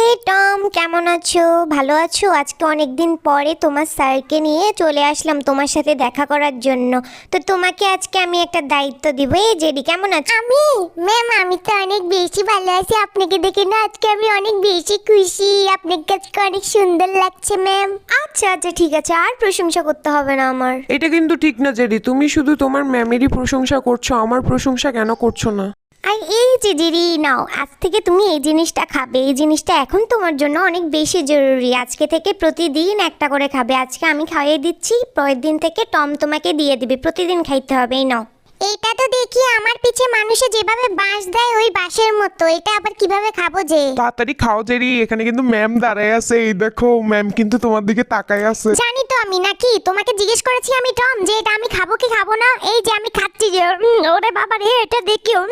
এই টম কেমন আছো? ভালো আছো? আজকে অনেক দিন পরে তোমার স্যারকে নিয়ে চলে আসলাম তোমার সাথে দেখা করার জন্য। তো তোমাকে আজকে আমি একটা দায়িত্ব দিব। এই জেডি কেমন আছো? আমি? ম্যাম আমি তো অনেক বেশি ভালো আছি। আপনাকে দেখে না আজকে আমি অনেক বেশি খুশি। আপনাকে আজকে অনেক সুন্দর লাগছে ম্যাম। আচ্ছা আচ্ছা ঠিক আছে। আর প্রশংসা করতে হবে না আমার। এটা কিন্তু ঠিক না জেরি তুমি শুধু তোমার ম্যামেরই প্রশংসা করছ আমার প্রশংসা কেন করছ না? আর এই যে দিদি নাও, আজ থেকে তুমি এই জিনিসটা খাবে। এই জিনিসটা এখন তোমার জন্য অনেক বেশি জরুরি। আজকে থেকে প্রতিদিন একটা করে খাবে। আজকে আমি খাইয়ে দিচ্ছি, পরের দিন থেকে টম তোমাকে দিয়ে দিবে। প্রতিদিন খাইতে হবে, এই নাও। এটা তো দেখি আমার পিছে মানুষে যেভাবে বাঁশ দেয় ওই বাঁশের মতো এটা আবার কীভাবে খাব যে তাড়াতাড়ি খাও জেরি এখানে কিন্তু ম্যাম দাঁড়ায় আছে এই দেখো ম্যাম কিন্তু তোমার দিকে তাকায় আছে জানি তো আমি নাকি তোমাকে জিজ্ঞেস করেছি আমি টম যে এটা আমি খাব কি খাব না এই যে আমি খাচ্ছি যে উম, ওরে বাবা রে এটা দেখি উম,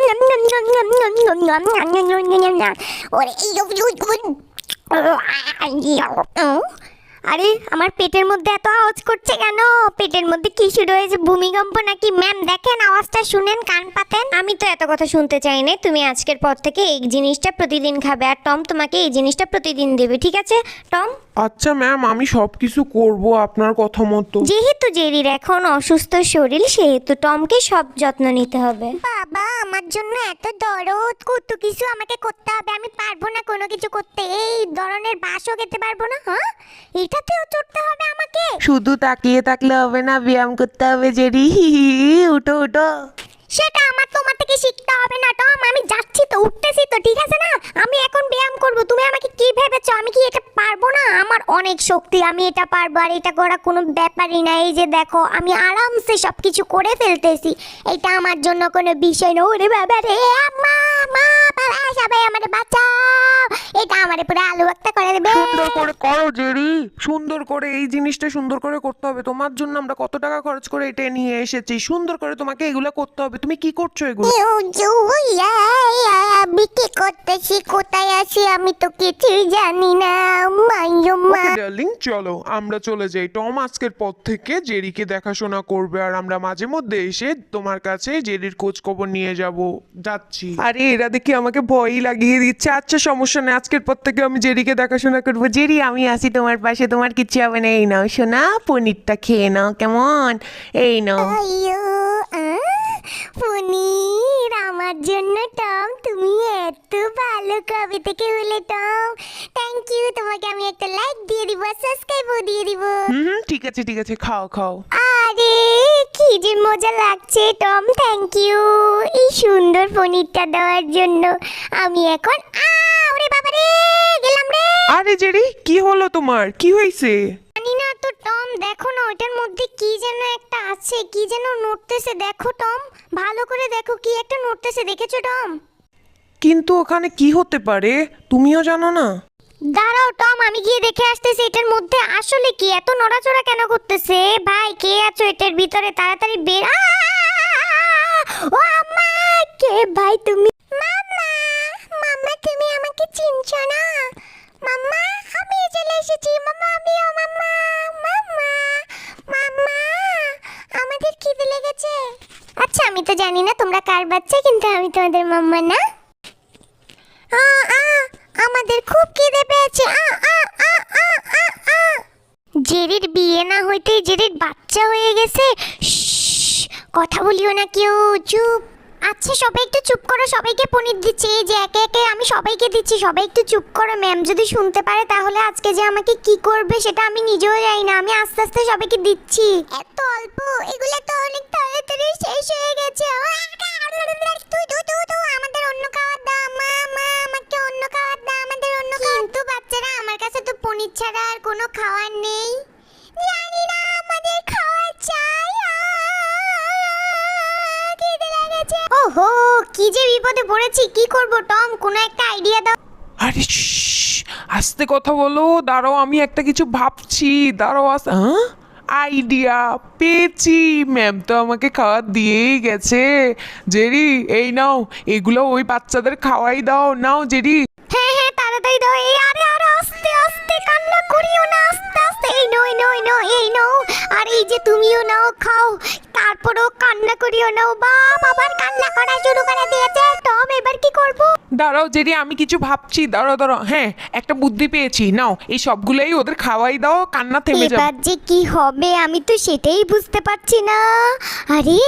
ওরে এই উম, উম, উম, আরে, আমার পেটের মধ্যে এত আওয়াজ করছে কেন? পেটের মধ্যে কি শুরু হয়েছে? ভূমিকম্প নাকি? ম্যাম দেখেন, আওয়াজটা শুনেন, কান পাতেন। আমি তো এত কথা শুনতে চাই না। তুমি আজকের পর থেকে এই জিনিসটা প্রতিদিন খাবে। আর টম তোমাকে এই জিনিসটা প্রতিদিন দেবে, ঠিক আছে? টম? আচ্ছা ম্যাম আমি সব কিছু করব আপনার কথা মতো। যেহেতু জেরির এখন অসুস্থ শরীর সেহেতু টমকে সব যত্ন নিতে হবে। বাবা আমার জন্য এত দরদ। কত কিছু আমাকে করতে হবে আমি পারব না কোনো কিছু করতে। এই ধরনের বাসও খেতে পারব না হ্যাঁ? এটাতেও চড়তে হবে আমাকে। শুধু তাকিয়ে থাকলে হবে না ব্যায়াম করতে হবে জেরি। উঠো উঠো। সেটা শিখতে হবে না, টম। আমি যাচ্ছি তো, উঠতেছি তো, ঠিক আছে না? আমি এখন ব্যায়াম করব। তুমি আমাকে কি ভেবেছো? আমি কি এটা পারব না? আমার অনেক শক্তি, আমি এটা পারব। আর এটা করা কোনো ব্যাপারই না। এই যে দেখো, আমি আরামসে সব কিছু করে ফেলতেছি। এটা আমার জন্য কোনো বিষয় না। ওরে বাবা রে মা মা বাবা সবাই আমারে বাঁচাও। এটা আমারে পুরো আলু একটা করে দেবে। সুন্দর করে করো জেরি। সুন্দর করে এই জিনিসটা সুন্দর করে করতে হবে। তোমার জন্য আমরা কত টাকা খরচ করে এটা নিয়ে এসেছি। সুন্দর করে তোমাকে এগুলো করতে হবে। তুমি কি করছ এগুলো? বিক্রি করতেছি কোথায় আছি আমি তো কিছুই জানি না মাইয়ো মা ডার্লিং চলো আমরা চলে যাই। টম আজকের পর থেকে জেরিকে দেখাশোনা করবে আর আমরা মাঝে মধ্যে এসে তোমার কাছে জেরির খোঁজ খবর নিয়ে যাব। যাচ্ছি। আরে এরা দেখি আমাকে ভয়ই লাগিয়ে দিচ্ছে। আচ্ছা সমস্যা নেই আজকের পর থেকে আমি জেরিকে দেখাশোনা করব। জেরি আমি আসি তোমার পাশে তোমার কিচ্ছু হবে না। এই নাও শোনা পনিরটা খেয়ে নাও কেমন? এই নাও। আইয়ো পনির। আমার জন্য টম তুমি এত ভালো কবে থেকে হলে টম। থ্যাংক ইউ তোমাকে আমি একটা লাইক দিয়ে দিব সাবস্ক্রাইবও দিয়ে দিব। হুম ঠিক আছে ঠিক আছে খাও খাও। আরে কি যে মজা লাগছে টম থ্যাংক ইউ এই সুন্দর পনিরটা দেওয়ার জন্য আমি এখন আ ওরে বাবা রে গেলাম রে। আরে জেরি কি হলো তোমার? কি হয়েছে জানি না তো টম দেখো না ওটার মধ্যে কি যেন একটা আছে কি যেন নড়তেছে। দেখো টম ভালো করে দেখো কি একটা নড়তেছে দেখেছ টম? কিন্তু ওখানে কি হতে পারে? তুমিও জানো না? দাঁড়াও টম আমি গিয়ে দেখে আসতেছি এটার মধ্যে। আসলে কি এত নড়াচড়া কেন করতেছে? ভাই কে আছো এটার ভিতরে? তাড়াতাড়ি বের! ও আম্মা কে ভাই তুমি? মাম্মা আমি তোমাদের মাম্মা না? আ, আ, আমাদের খুব খিদে পেয়েছে। আ, আ, আ, আ, আ। জেরির বিয়ে না হইতেই জেরির বাচ্চা হয়ে গেছে। কথা বলিও না কেউ চুপ আচ্ছা সবাই একটু চুপ করো সবাইকে পনির দিচ্ছি এই যে একে একে আমি সবাইকে দিচ্ছি সবাই একটু চুপ করো ম্যাম যদি শুনতে পারে তাহলে আজকে যে আমাকে কি করবে সেটা আমি নিজেও জানি না আমি আস্তে আস্তে সবাইকে দিচ্ছি এত অল্প এগুলো তো অনেক তাড়াতাড়ি শেষ হয়ে গেছে পনির ছাড়া আর কোনো খাবার নেই। জানি না আমাদের খাওয়ার চাই। লেগেছে। ওহো, কি যে বিপদে পড়েছি, কি করব, টম? কোনো একটা আইডিয়া দাও। আরে আস্তে কথা বলো। দাঁড়াও, আমি একটা কিছু ভাবছি। দাঁড়াও আস হ্যাঁ? আইডিয়া পেয়েছি। ম্যাম তো আমাকে খাবার দিয়েই গেছে। জেরি, এই নাও, এগুলো ওই বাচ্চাদের খাওয়াই দাও। নাও, জেরি। তুমিও নাও খাও। তারপরেও কান্না করিও না ও বাপ আবার কান্না করা শুরু করে দিয়েছে। টম এবার কি করব? দাঁড়াও জেরি আমি কিছু ভাবছি। দাঁড়াও দাঁড়াও। হ্যাঁ একটা বুদ্ধি পেয়েছি। নাও এই সবগুলোই ওদের খাওয়াই দাও কান্না থেমে যাবে। এবার যে কি হবে আমি তো সেটাই বুঝতে পারছি না। আরে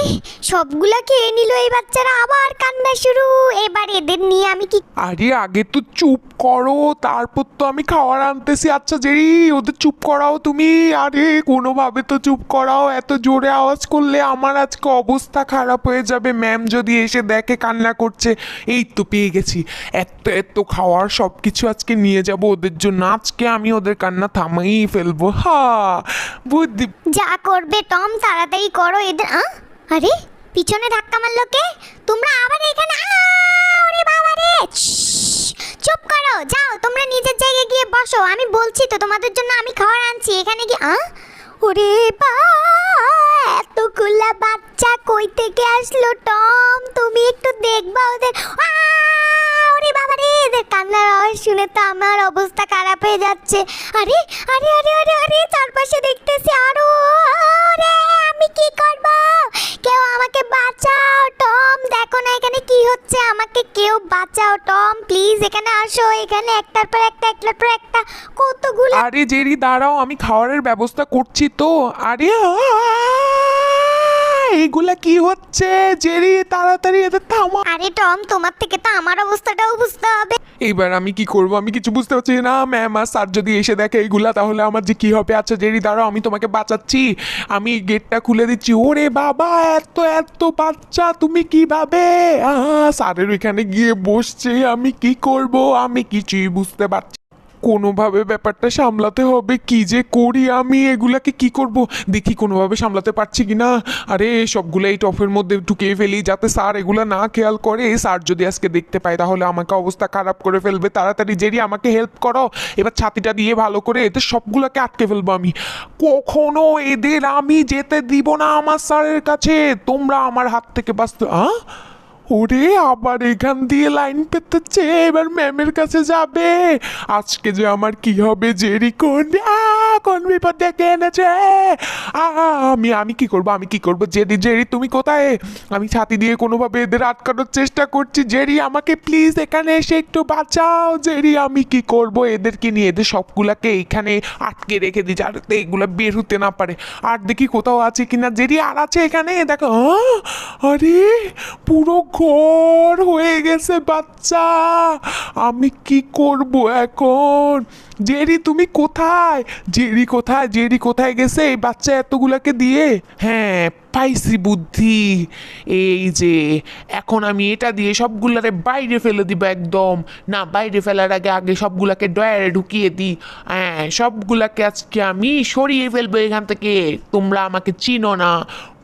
সবগুলা খেয়ে নিল এই বাচ্চারা আবার কান্না শুরু। এবার এদের নিয়ে আমি কি আরে আগে তো চুপ করো তারপর তো আমি খাওয়ার আনতেছি। আচ্ছা জেরি ওদের চুপ করাও তুমি। আরে কোনোভাবে তো চুপ করাও এত জোরে আওয়াজ করলে আমার আজকে অবস্থা খারাপ হয়ে যাবে ম্যাম যদি এসে দেখে কান্না করছে। এই তো পেয়ে গেছি। এত এত খাওয়ার সব কিছু আজকে নিয়ে যাব ওদের জন্য। আজকে আমি ওদের কান্না থামাই ফেলব। হা, বুদ্ধি। যা করবে টম, তাড়াতাড়ি করো এদের? আরে, পিছনে ধাক্কা মারলো কে? তোমরা আবার এখানে আ! ওরে বাবা রে! চুপ করো, যাও, তোমরা নিজের জায়গায় গিয়ে বসো। আমি বলছি তো তোমাদের জন্য আমি খাবার আনছি। এখানে কি আ ওরে বা, এতগুলা বাচ্চা কই থেকে আসলো টম? তুমি একটু দেখবা ওদের। ওরে বাবা রে, এদের কান্নার আওয়াজ শুনে তো আমার অবস্থা খারাপ হয়ে যাচ্ছে। আরে আরে আরে আরে আরে, চারপাশে দেখতেছি আরও, আরে। আমি কি করব? কেউ আমাকে বাঁচাও, টম। দেখো না এখানে কি হচ্ছে। আমাকে কেউ বাঁচাও, টম। প্লিজ, এখানে আসো। এখানে একটার পর একটা, একটার পর একটা। কতগুলো আরে জেরি, দাঁড়াও। আমি খাওয়ারের ব্যবস্থা করছি তো। আরে আ! এগুলা কি হচ্ছে? জেরি তাড়াতাড়ি এদের থামা। আরে টম তোমার থেকে তো আমার অবস্থাটাও বুঝতে হবে। এইবার আমি কি করব? আমি কিছু বুঝতে পারছি না। ম্যাম আর স্যার যদি এসে দেখে এইগুলা তাহলে আমার যে কি হবে? আচ্ছা জেরি দাঁড়াও আমি তোমাকে বাঁচাচ্ছি। আমি গেটটা খুলে দিচ্ছি। ওরে বাবা এত এত বাচ্চা তুমি কীভাবে? স্যারের ওইখানে গিয়ে বসছে। আমি কি করব? আমি কিছুই বুঝতে পারছি কোনোভাবে ব্যাপারটা সামলাতে হবে, কি যে করি আমি, এগুলাকে কি করব? দেখি কোনোভাবে সামলাতে পারছি কি না? আরে সবগুলো এই টফের মধ্যে ঢুকিয়ে ফেলি যাতে স্যার এগুলো না খেয়াল করে। স্যার যদি আজকে দেখতে পায়, তাহলে আমাকে অবস্থা খারাপ করে ফেলবে। তাড়াতাড়ি জেরি, আমাকে হেল্প করো। এবার ছাতিটা দিয়ে ভালো করে এদের সবগুলোকে আটকে ফেলব আমি। কখনো এদের আমি যেতে দিব না আমার স্যারের কাছে। তোমরা আমার হাত থেকে বাঁচতে আহ ওরে, আবার এখান দিয়ে লাইন পেতেছে এবার ম্যামের কাছে যাবে। আজকে যে আমার কি হবে জেরি কোন কোন বিপদ ডেকে এনেছে? আমি আমি কি করব? আমি কি করব? জেরি জেরি, তুমি কোথায়? আমি ছাতি দিয়ে কোনোভাবে এদের আটকানোর চেষ্টা করছি। জেরি, আমাকে প্লিজ এখানে এসে একটু বাঁচাও। জেরি, আমি কি করব? এদেরকে নিয়ে এদের সবগুলাকে এইখানে আটকে রেখে দিই যাতে এগুলো বের হতে না পারে। আর দেখি কোথাও আছে কিনা। জেরি, আর আছে এখানে? দেখো আরে, পুরো ঘর হয়ে গেছে বাচ্চা। আমি কি করব এখন? জেরি, তুমি কোথায়? জেরি কোথায়? জেরি কোথায় গেছে? এই বাচ্চা এতগুলাকে দিয়ে? হ্যাঁ পাইছি বুদ্ধি। এই যে, এখন আমি এটা দিয়ে সবগুলারে বাইরে ফেলে দিব একদম। না, বাইরে ফেলার আগে আগে সবগুলাকে ডয়ারে ঢুকিয়ে দিই। হ্যাঁ সবগুলাকে আজকে আমি সরিয়ে ফেলব এখান থেকে। তোমরা আমাকে চিনো না।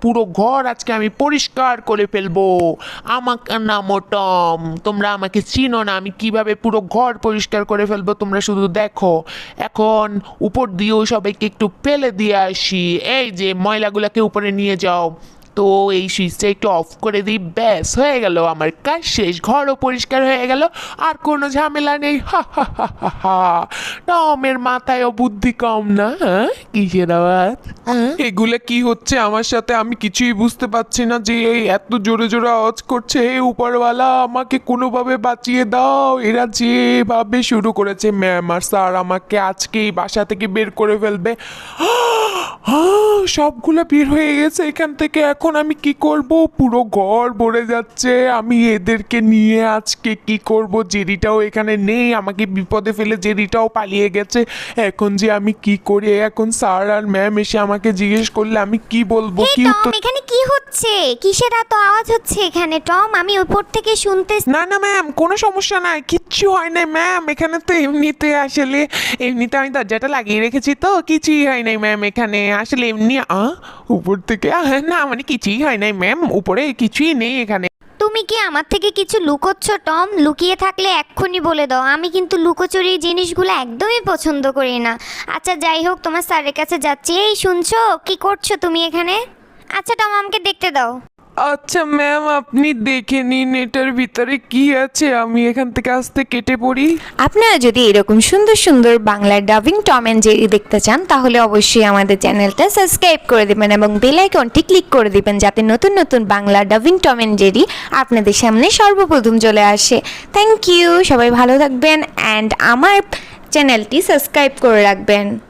পুরো ঘর আজকে আমি পরিষ্কার করে ফেলব। আমাকে নাম টম তোমরা আমাকে চিনো না, আমি কীভাবে পুরো ঘর পরিষ্কার করে ফেলব তোমরা শুধু দেখো। এখন উপর দিয়েও সবাইকে একটু ফেলে দিয়ে আসি। এই যে ময়লাগুলোকে উপরে নিয়ে যাও। তো এই সুইচটা একটু অফ করে দিই, ব্যাস, হয়ে গেল আমার কাজ শেষ। ঘরও পরিষ্কার হয়ে গেল, আর কোনো ঝামেলা নেই। হা হা হা হা। টমের মাথায়ও বুদ্ধি কম না হ্যাঁ? কিসের আওয়াজ? হ্যাঁ? এগুলো কি হচ্ছে আমার সাথে? আমি কিছুই বুঝতে পারছি না যে এই এত জোরে জোরে আওয়াজ করছে। হে উপরওয়ালা আমাকে কোনোভাবে বাঁচিয়ে দাও। এরা যেভাবে শুরু করেছে ম্যাম আর স্যার আমাকে আজকেই বাসা থেকে বের করে ফেলবে। সবগুলো বের হয়ে গেছে এখান থেকে। এখন আমি কি করব? পুরো ঘর ভরে যাচ্ছে। আমি এদেরকে নিয়ে আজকে কি করব? জেরিটাও এখানে নেই। আমাকে বিপদে ফেলে জেরিটাও পালিয়ে গেছে। এখন যে আমি কি করি? এখন স্যার আর ম্যাম এসে আমাকে জিজ্ঞেস করলে আমি কি বলব? কি এখানে কি হচ্ছে? কিসের এত আওয়াজ হচ্ছে এখানে? টম আমি উপর থেকে শুনতে না না ম্যাম কোনো সমস্যা নাই। কিচ্ছু হয় নাই ম্যাম। এখানে তো এমনিতে আসলে এমনিতে আমি দরজাটা লাগিয়ে রেখেছি তো। কিছুই হয় নাই ম্যাম এখানে। আসলে এমনি, আ, উপর থেকে না মানে কিছুই হয় নাই ম্যাম উপরে কিছুই নেই এখানে। তুমি কি আমার থেকে কিছু লুকোচ্ছ, টম? লুকিয়ে থাকলে এক্ষুনি বলে দাও। আমি কিন্তু লুকোচুরি জিনিসগুলো একদমই পছন্দ করি না। আচ্ছা যাই হোক, তোমার স্যারের কাছে যাচ্ছি। এই শুনছো? কি করছ তুমি এখানে? আচ্ছা টম, আমাকে দেখতে দাও। আচ্ছা ম্যাম আপনি দেখে নিন এটার ভিতরে কি আছে। আমি এখান থেকে আসতে কেটে পড়ি। আপনারা যদি এরকম সুন্দর সুন্দর বাংলার ডাবিং টম অ্যান্ড জেরি দেখতে চান, তাহলে অবশ্যই আমাদের চ্যানেলটা সাবস্ক্রাইব করে দেবেন এবং বেল আইকনটি ক্লিক করে দিবেন, যাতে নতুন নতুন Bangla dubbing Tom and Jerry আপনাদের সামনে সর্বপ্রথম চলে আসে। থ্যাংক ইউ সবাই ভালো থাকবেন অ্যান্ড আমার চ্যানেলটি সাবস্ক্রাইব করে রাখবেন।